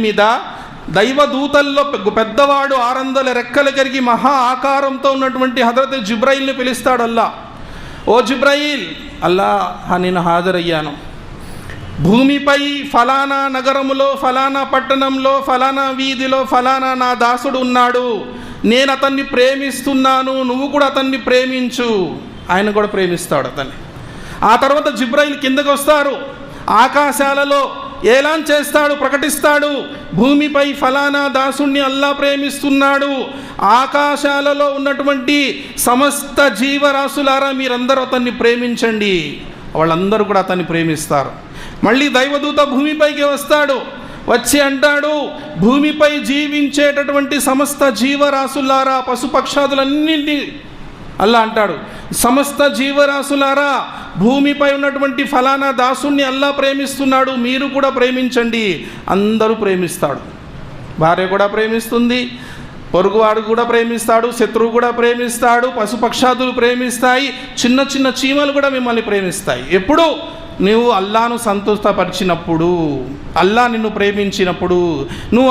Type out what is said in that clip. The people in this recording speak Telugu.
మీద దైవదూతల్లో పెద్దవాడు ఆరందల రెక్కలు జరిగి మహా ఆకారంతో ఉన్నటువంటి హజరత్ జిబ్రాయిల్ని పిలుస్తాడు అల్లా ఓ జిబ్రాయిల్! అల్లా నేను హాజరయ్యాను. భూమిపై ఫలానా నగరములో ఫలానా పట్టణంలో ఫలానా వీధిలో ఫలానా నా దాసుడు ఉన్నాడు. నేను అతన్ని ప్రేమిస్తున్నాను నువ్వు కూడా అతన్ని ప్రేమించు. ఆయన కూడా ప్రేమిస్తాడు అతన్ని. ఆ తర్వాత జిబ్రాయిల్ కిందకు వస్తారు ఆకాశాలలో ఏలాన్ చేస్తాడు ప్రకటిస్తాడు. భూమిపై ఫలానా దాసుణ్ణి అల్లా ప్రేమిస్తున్నాడు. ఆకాశాలలో ఉన్నటువంటి సమస్త జీవరాశులారా మీరందరూ అతన్ని ప్రేమించండి. వాళ్ళందరూ కూడా అతన్ని ప్రేమిస్తారు. మళ్ళీ దైవదూత భూమిపైకి వస్తాడు. వచ్చి అంటాడు భూమిపై జీవించేటటువంటి సమస్త జీవరాశులారా పశుపక్షాదులన్నింటినీ అల్లా అంటాడు. సమస్త జీవరాశులారా భూమిపై ఉన్నటువంటి ఫలానా దాసుణ్ణి అల్లా ప్రేమిస్తున్నాడు మీరు కూడా ప్రేమించండి అందరూ ప్రేమిస్తాడు. భార్య కూడా ప్రేమిస్తుంది పొరుగువాడు కూడా ప్రేమిస్తాడు శత్రువు కూడా ప్రేమిస్తాడు పశుపక్షాదులు ప్రేమిస్తాయి చిన్న చిన్న చీమలు కూడా మిమ్మల్ని ప్రేమిస్తాయి. ఎప్పుడు? నువ్వు అల్లాను సంతోషపరిచినప్పుడు అల్లా నిన్ను ప్రేమించినప్పుడు నువ్వు